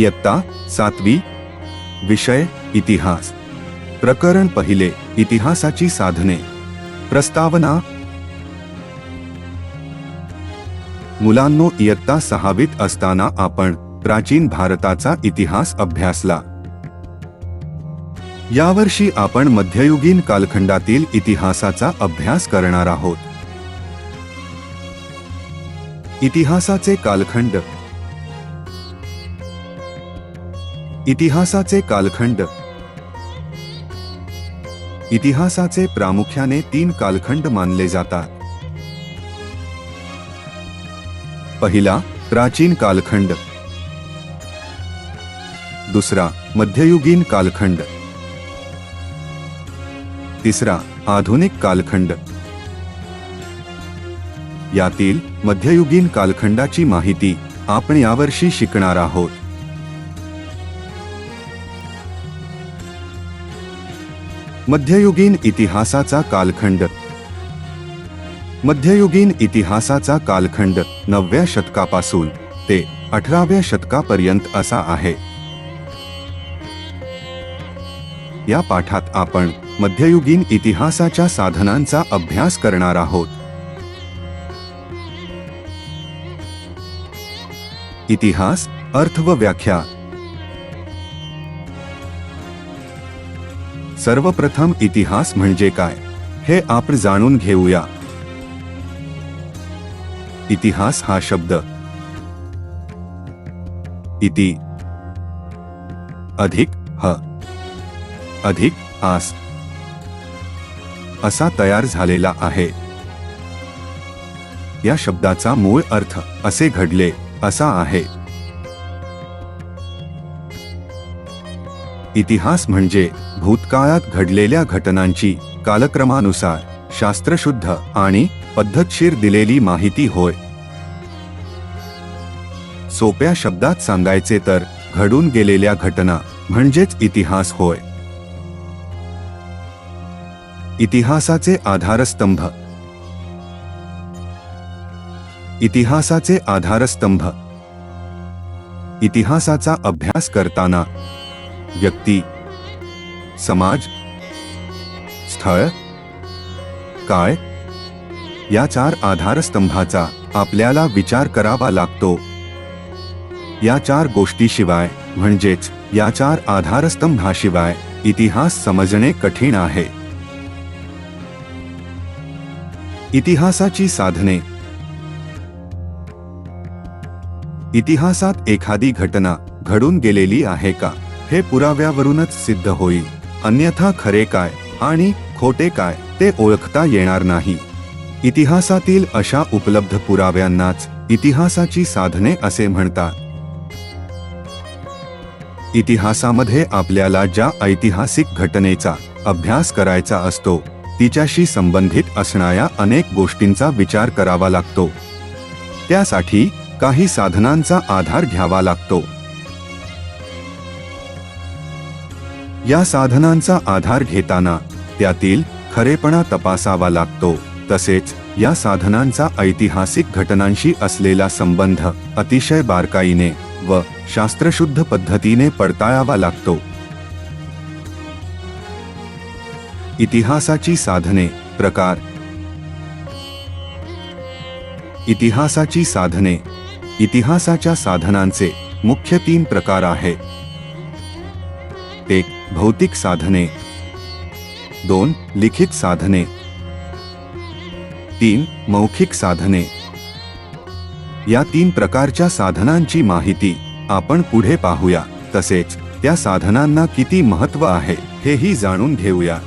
इयत्ता सातवी विषय इतिहास. प्रकरण पहिले इतिहासाची साधने. प्रस्तावना. मुलांनो इयत्ता सहावीत असताना आपण प्राचीन भारताचा इतिहास अभ्यासला. यावर्षी आपण मध्ययुगीन कालखंडातील इतिहासाचा अभ्यास करणार आहोत. इतिहासाचे कालखंड इतिहासाचे कालखंड. इतिहासाचे प्रामुख्याने तीन कालखंड मानले जातात. पहिला प्राचीन कालखंड. दुसरा मध्ययुगीन कालखंड. तिसरा आधुनिक कालखंड. यातील मध्ययुगीन कालखंडाची माहिती आपण यावर्षी शिकणार आहोत. मध्ययुगीन इतिहासाचा कालखंड. मध्ययुगीन इतिहासाचा कालखंड नवव्या शतकापासून ते अठराव्या शतकापर्यंत असा आहे. या पाठात आपण मध्ययुगीन इतिहासाच्या साधनांचा अभ्यास करणार आहोत. इतिहास अर्थ व व्याख्या सर्वप्रथम इतिहास म्हणजे काय हे आपण जाणून घेऊया. इतिहास हा शब्द. इति. अधिक ह. अधिक आस. असा तयार झालेला आहे. या शब्दाचा मूळ अर्थ असे घडले असा आहे. इतिहास म्हणजे भूतकाळात घडलेल्या घटनांची कालक्रमानुसार शास्त्रशुद्ध आणि पद्धतशीर दिलेली माहिती होय. सोप्या शब्दात सांगायचे तर घडून गेलेल्या घटना म्हणजेच इतिहास होय. इतिहासाचे आधारस्तंभ. इतिहासाचे आधारस्तंभ. इतिहासाचा अभ्यास करताना व्यक्ती समाज स्थळ काळ या चार आधारस्तंभाचा आपल्याला विचार करावा लागतो. या चार गोष्टीशिवाय म्हणजेच या चार आधारस्तंभाशिवाय इतिहास समजणे कठीण आहे. इतिहासाची साधने. इतिहासात एखादी घटना घडून गेलेली आहे का? हे पुराव्यावरूनच सिद्ध होईल अन्यथा खरे काय आणि खोटे काय ते ओळखता येणार नाही. इतिहासातील अशा उपलब्ध पुराव्यांनाच इतिहासाची साधने असे म्हणतात. इतिहासामध्ये आपल्याला ज्या ऐतिहासिक घटनेचा अभ्यास करायचा असतो तिच्याशी संबंधित असणाऱ्या अनेक गोष्टींचा विचार करावा लागतो. त्यासाठी काही साधनांचा आधार घ्यावा लागतो. या साधनांचा आधार घेताना त्यातील खरेपणा तपासावा लागतो. तसेच या साधनांचा ऐतिहासिक घटनांशी असलेला संबंध अतिशय बारकाईने व शास्त्रशुद्ध पद्धतीने पडताळावा लागतो. इतिहासाची साधने प्रकार. इतिहासाची साधने. इतिहासाच्या साधनांचे मुख्य तीन प्रकार आहेत. एक भौतिक साधने. दोन लिखित साधने. तीन मौखिक साधने. या तीन प्रकारच्या साधनांची माहिती आपण पुढे पाहूया. तसेच त्या साधनांना किती महत्त्व आहे हेही जाणून घेऊया.